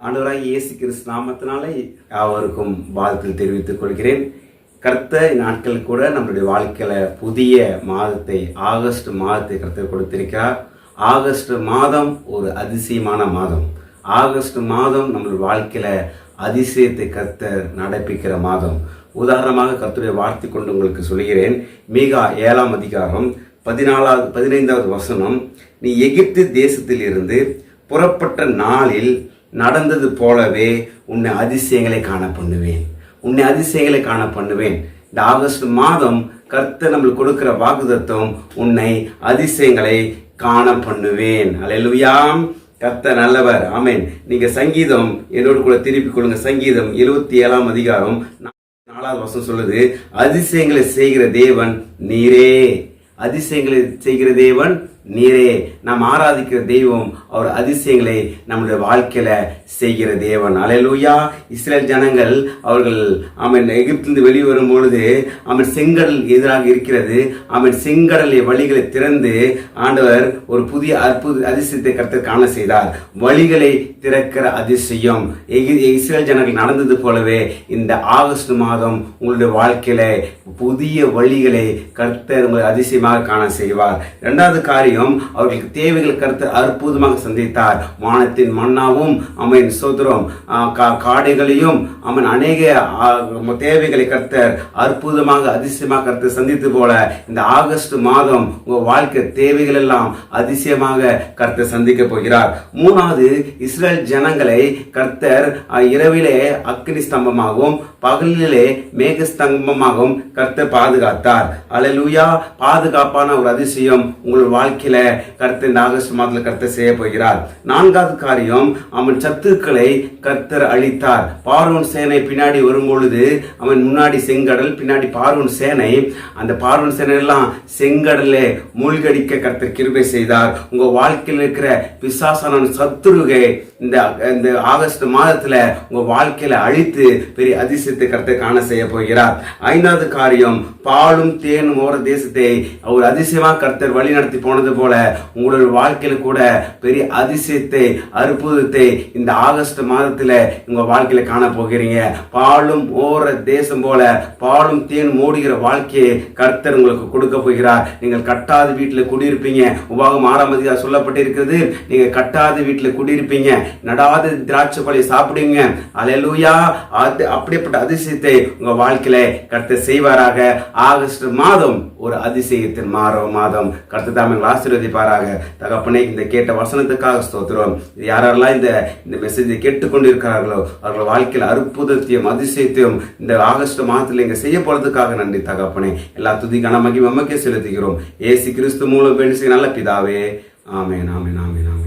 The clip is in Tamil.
ஆண்டவராக இயேசு கிறிஸ்து நாமத்தினாலே யாவருக்கும் வாழ்த்து தெரிவித்துக் கொள்கிறேன். கர்த்த நாட்கள் கூட நம்மளுடைய வாழ்க்கையில் புதிய மாதத்தை ஆகஸ்ட் மாதத்தை கர்த்தர் கொடுத்திருக்கிறார். ஆகஸ்ட் மாதம் ஒரு அதிசயமான மாதம். ஆகஸ்ட் மாதம் நம்மளுடைய வாழ்க்கையில் அதிசயத்தை கர்த்தர் நடப்பிக்கிற மாதம். உதாரணமாக கர்த்தருடைய வார்த்தை கொண்டு உங்களுக்கு சொல்கிறேன். மீகா ஏழாம் அதிகாரம் பதினாலாவது பதினைந்தாவது வசனம் நீ எகிப்து தேசத்தில் இருந்து புறப்பட்ட நாளில் நடந்தது போலவே உன்னை அதிசயங்களை காண பண்ணுவேன். உன்னை அதிசயங்களை காண பண்ணுவேன். இந்த ஆகஸ்ட் மாதம் கர்த்தர் நம்மளுக்கு கொடுக்கிற வாக்குதத்தம் உன்னை அதிசயங்களை காண பண்ணுவேன். அலையலுயாம் கத்த நல்லவர். ஆமேன் நீங்க சங்கீதம் என்னோடு கூட திருப்பி கொள்ளுங்க. சங்கீதம் எழுபத்தி ஏழாம் அதிகாரம் நாலாவது வருஷம் சொல்லுது அதிசயங்களை செய்கிற தேவன் நீரே. அதிசயங்களை செய்கிற தேவன் நீரே நாம் ஆராதிக்கிற தெய்வம் அவர் அதிசயங்களை நம்முடைய வாழ்க்கையில செய்கிற தேவன். அலையலூயா. இஸ்ரேல் ஜனங்கள் அவர்கள் அவன் எகிப்திலிருந்து வெளியே வரும் பொழுது அவன் செங்கடல் எதிராக இருக்கிறது. அவன் செங்கடலை வழிகளை திறந்து ஆண்டவர் ஒரு புதிய அற்புத அதிசயத்தை கருத்து காண செய்தார். வழிகளை திறக்கிற அதிசயம். எகி- இஸ்ரேல் ஜனங்கள் நடந்தது போலவே இந்த ஆகஸ்ட் மாதம் உங்களுடைய வாழ்க்கையில புதிய வழிகளை கர்த்தர் அதிசயமாக காண செய்வார். இரண்டாவது காரியம் மண்ணையும் அவர்களுக்கு தேவைகள் கருத்து அற்புதமாக சந்தித்தார். வானத்தின் மண்ணாவும் அவன் சோதரம் காடைகளையும் அவன் அநேக தேவைகளை கருத்தர் அற்புதமாக அதிசயமாக கருத்து சந்தித்து போல இந்த ஆகஸ்ட் மாதம் உங்கள் வாழ்க்கை தேவைகள் எல்லாம் அதிசயமாக கருத்து சந்திக்க போகிறார். மூணாவது இஸ்ரேல் ஜனங்களை கர்த்தர் இரவிலே அக்னி ஸ்தம்பமாகவும் பகலிலே மேக ஸ்தம்பமாகவும் கர்த்தர் பாதுகாத்தார். அலலூயா பாதுகாப்பான ஒரு அதிசயம் உங்கள் வாழ்க்கை வாழ்க்கையில கர்த்தர் இந்த ஆகஸ்ட் மாதத்தில் கர்த்தர் செய்ய போகிறார். நான்காவது காரியம் அவன் சத்துருக்களை கர்த்தர் அழித்தார். பார்வன் சேனை பின்னாடி வரும்பொழுது அவன் முன்னாடி செங்கடல் பின்னாடி பார்வன் சேனை. அந்த பார்வன் சேனை எல்லாம் செங்கடலே மூழ்கடிக்க கர்த்தர் கிருபை செய்தார். உங்க வாழ்க்கையில் இருக்கிற பிசாசான சத்துருகை இந்த இந்த ஆகஸ்ட் மாதத்துல உங்க வாழ்க்கையில அழித்து பெரிய அதிசயத்தை கர்த்தர் காண செய்ய போகிறார். ஐந்தாவது காரியம் பாலும் தேனும் ஓர தேசத்தை ஒரு அதிசயமாக கர்த்தர் வழி நடத்தி போனது போல உங்களோட வாழ்க்கையில கூட பெரிய அதிசயத்தை அற்புதத்தை இந்த ஆகஸ்ட் மாதத்துல உங்க வாழ்க்கையில காண போகிறீங்க. பாலும் ஓர தேசம் போல பாலும் தேன் மூடுகிற வாழ்க்கையை கர்த்தர் உங்களுக்கு கொடுக்க போகிறார். நீங்கள் கட்டாத வீட்டில் குடியிருப்பீங்க. உபாகம் ஆறாம் அதிகாரம் சொல்லப்பட்டிருக்கிறது. நீங்க கட்டாத வீட்டில் குடியிருப்பீங்க. நடாத திராட்சை பழி சாப்பிடுங்க. அலையலூயா. அது அப்படிப்பட்ட அதிசயத்தை உங்க வாழ்க்கையில கர்த்தர் செய்வாராக. ஆகஸ்ட் மாதம் ஒரு அதிசயத்தின் மாற மாதம். கருத்து தாமங்கள் ஆசீர்வதிப்பாராக. தகப்பனே இந்த கேட்ட வசனத்துக்காக ஸ்தோத்திரம். யாரெல்லாம் இந்த இந்த மெசேஜை கேட்டுக்கொண்டு இருக்கிறார்களோ அவர்கள் வாழ்க்கையில் அற்புதத்தையும் அதிசயத்தையும் இந்த ஆகஸ்ட் மாதத்தில் இங்க செய்ய போறதுக்காக நன்றி தகப்பனே. எல்லா துதி கனமகி மம்மக்கே செலுத்துகிறோம். ஏசி கிறிஸ்து மூலம் பெண் நல்ல பிதாவே. ஆமென் ஆமென் ஆமென் ஆமென்.